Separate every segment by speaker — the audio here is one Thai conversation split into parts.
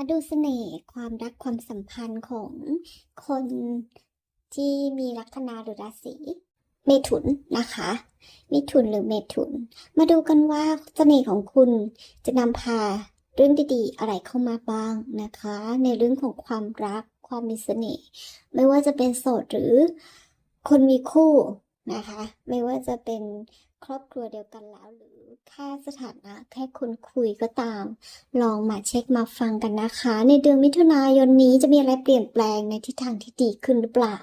Speaker 1: มาดูเสน่ห์ความรักความสัมพันธ์ของคนที่มีลัคนาหรือราศีเมถุนนะคะ มิถุนหรือเมถุน มาดูกันว่าเสน่ห์ของคุณจะนำพาเรื่องดีๆ อะไรเข้ามาบ้างนะคะ ในเรื่องของความรักความมีเสน่ห์ไม่ว่าจะเป็นโสดหรือคนมีคู่นะคะ ไม่ว่าจะเป็น ครอบครัวเดียวกันแล้วหรือแค่สถานะแค่คนคุยก็ตาม ลองมาเช็คมาฟังกันนะคะ ในเดือนมิถุนายนนี้จะมีอะไรเปลี่ยนแปลงในทิศทางที่ดีขึ้นหรือเปล่า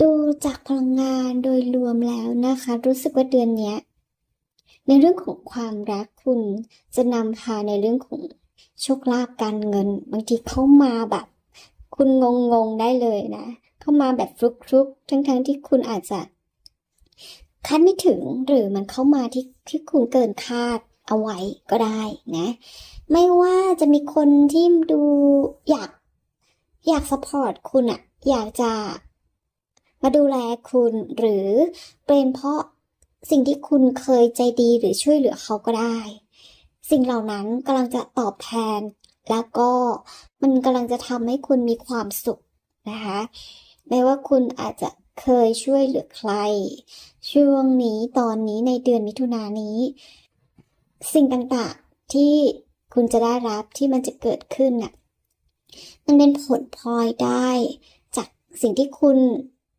Speaker 1: ดูจากพลังงานโดยรวมแล้วนะคะ รู้สึกว่าเดือนนี้ในเรื่องของความรักคุณจะนำพาในเรื่องของโชคลาภการเงิน บางทีเข้ามาแบบ คุณงงงๆได้เลยนะ เข้ามาแบบฟลุกๆทั้งๆที่คุณอาจจะ คาดไม่ถึงหรือมันเข้ามาที่ที่คุณเกินคาดเอาไว้ก็ได้นะ ไม่ว่าจะมีคนที่ดูอยากอยากสปอร์ตคุณอะอยากจะมาดูแลคุณหรือเป็นเพราะสิ่งที่คุณเคยใจดีหรือช่วยเหลือเขาก็ได้ สิ่งเหล่านั้นกำลังจะตอบแทน แล้วก็มันกำลังจะทำให้คุณมีความสุขนะคะแม้ว่าคุณอาจจะ เคยช่วยเหลือใคร ช่วงนี้ตอนนี้ในเดือนมิถุนายนนี้ สิ่งต่างๆที่คุณจะได้รับที่มันจะเกิดขึ้นน่ะมันเป็นผลพลอยได้ จากสิ่งที่คุณ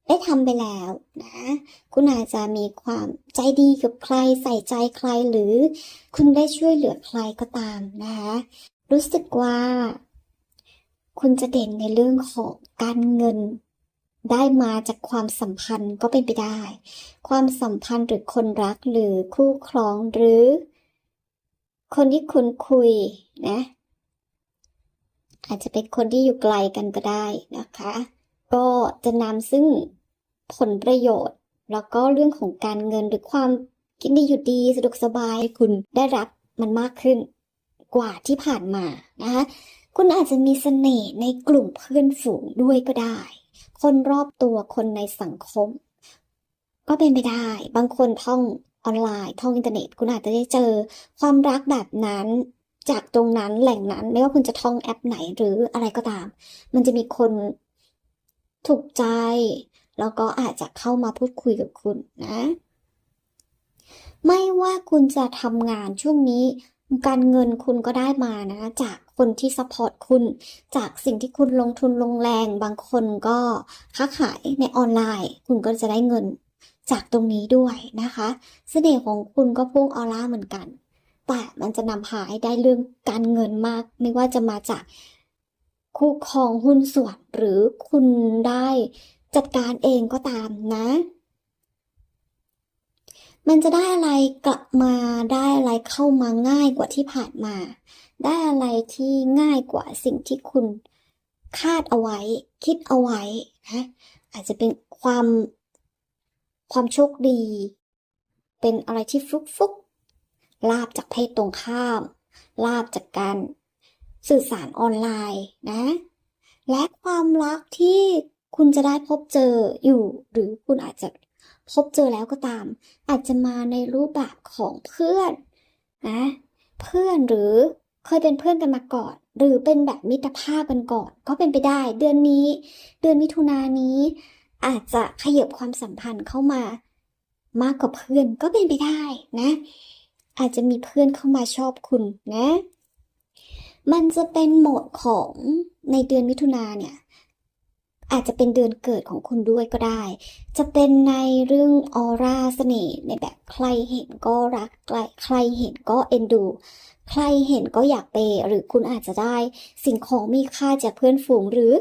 Speaker 1: ได้ทำไปแล้วนะ คุณอาจจะมีความใจดีกับใครใส่ใจใครหรือ คุณได้ช่วยเหลือใครก็ตามนะคะ รู้สึกว่า คุณจะเด่นในเรื่องของการเงิน ได้มาจากความสัมพันธ์ก็เป็นไปได้ ความสัมพันธ์หรือคนรักหรือคู่ครองหรือ คนที่คุณคุยนะ อาจจะเป็นคนที่อยู่ไกลกันก็ได้นะคะ ก็จะนำซึ่งผลประโยชน์ แล้วก็เรื่องของการเงินหรือความกินดีอยู่ดีสะดวกสบายให้คุณได้รับมันมากขึ้นกว่าที่ผ่านมานะคะคุณอาจจะมีเสน่ห์ในกลุ่มเพื่อนฝูงด้วยก็ได้ คนรอบตัวคนในสังคม ก็เป็นไปได้ บางคนท่องออนไลน์ท่องอินเทอร์เน็ต คุณอาจจะได้เจอความรักแบบนั้น จากตรงนั้นแหล่งนั้น ไม่ว่าคุณจะท่องแอปไหนหรืออะไรก็ตาม มันจะมีคนถูกใจ แล้วก็อาจจะเข้ามาพูดคุยกับคุณนะ ไม่ว่าคุณจะทำงานช่วงนี้ การเงินคุณก็ได้มานะ จาก คนที่ซัพพอร์ตคุณ จากสิ่งที่คุณลงทุนลงแรง บางคนก็ค้าขายในออนไลน์ คุณก็จะได้เงินจากตรงนี้ด้วยนะคะเสน่ห์ของคุณก็พุ่งออร่าเหมือนกัน แต่มันจะนำพาให้ได้เรื่องการเงินมาก ไม่ว่าจะมาจากคู่ครองหุ้นส่วน หรือคุณได้จัดการเองก็ตามนะ มันจะได้อะไรกลับมาได้อะไรเข้ามาง่ายกว่าที่ผ่านมา ได้อะไรที่ง่ายกว่าสิ่งที่คุณคาดเอาไว้ คิดเอาไว้นะอาจจะเป็นความความโชคดี เป็นอะไรที่ฟลุกฟุกลาบจากเพศตรงข้าม ลาบจากการสื่อสารออนไลน์นะ และความรักที่คุณจะได้พบเจออยู่ หรือคุณอาจจะพบเจอแล้วก็ตาม อาจจะมาในรูปแบบของเพื่อนนะ เพื่อนหรือ เคยเป็นเพื่อนกันมาก่อน หรือเป็นแบบมิตรภาพกันก่อน ก็เป็นไปได้ เดือนนี้ เดือนมิถุนายนนี้ อาจจะขยับความสัมพันธ์เข้ามามากกว่าเพื่อนก็เป็นไปได้นะ อาจจะมีเพื่อนเข้ามาชอบคุณนะ มันจะเป็นโหมดของในเดือนมิถุนาเนี่ย อาจจะเป็นเดือนเกิดของคุณด้วยก็ได้ จะเป็นในเรื่องออร่าเสน่ห์ในแบบใครเห็นก็รักใครใครเห็นก็เอ็นดู ใครเห็นก็อยากเปหรือคุณอาจจะได้ สิ่งของมีค่าจากเพื่อนฝูงหรือ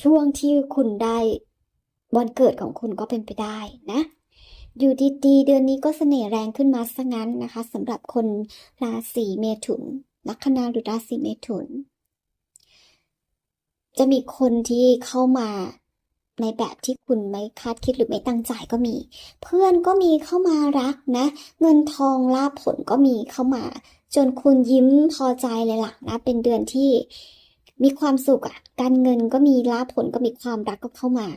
Speaker 1: ช่วงที่คุณได้วันเกิดของคุณก็เป็นไปได้นะอยู่ดีๆเดือนนี้ก็เสน่ห์แรงขึ้นมาซะงั้นนะคะสำหรับคนราศีเมถุนลัคนาหรือราศีเมถุน จะมีคนที่เข้ามาในแบบที่คุณไม่คาดคิดหรือไม่ตั้งใจก็มี เพื่อนก็มีเข้ามารักนะ เงินทองลาภผลก็มีเข้ามา จนคุณยิ้มพอใจเลยล่ะนะ เป็นเดือนที่มีความสุขอะการเงินก็มีลาภผลก็มีความรักก็เข้ามา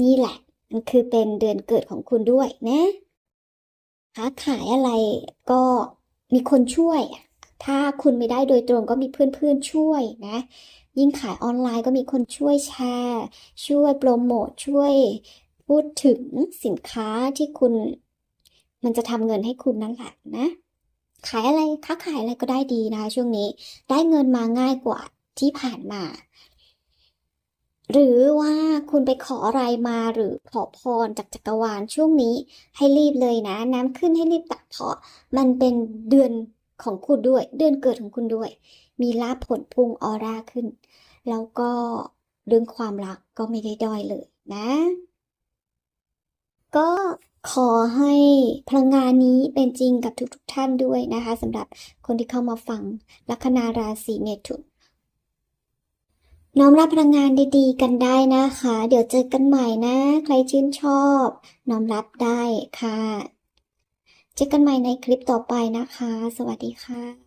Speaker 1: นี่แหละมันคือเป็นเดือนเกิดของคุณด้วยนะค้าขายอะไรก็มีคนช่วยอะ ถ้าคุณไม่ได้โดยตรงก็มีเพื่อนๆช่วยนะ ยิ่งขายออนไลน์ก็มีคนช่วยแชร์ ช่วยโปรโมทช่วยพูดถึงสินค้าที่คุณ มันจะทำเงินให้คุณนั่นแหละนะ ขายอะไรค้าขายอะไรก็ได้ดีนะช่วงนี้ได้เงินมาง่ายกว่าที่ผ่านมา หรือว่าคุณไปขออะไรมาหรือขอพรจากจักรวาลช่วงนี้ให้รีบเลยนะ น้ำขึ้นให้รีบตักเพาะ มันเป็นเดือน ของคุณด้วย เดือนเกิดของคุณด้วย มีลาภผลพุ่งออร่าขึ้น แล้วก็เรื่องความรักก็ไม่ได้ด้อยเลยนะ ก็ขอให้พลังงานนี้เป็นจริงกับทุกๆท่านด้วยนะคะสำหรับคนที่เข้ามาฟังลัคนาราศีเมถุนน้อมรับพลังงานดี ๆ กันได้นะคะ เดี๋ยวเจอกันใหม่นะ ใครชื่นชอบ น้อมรับได้ค่ะ เจอกันใหม่ในคลิปต่อไปนะคะ สวัสดีค่ะ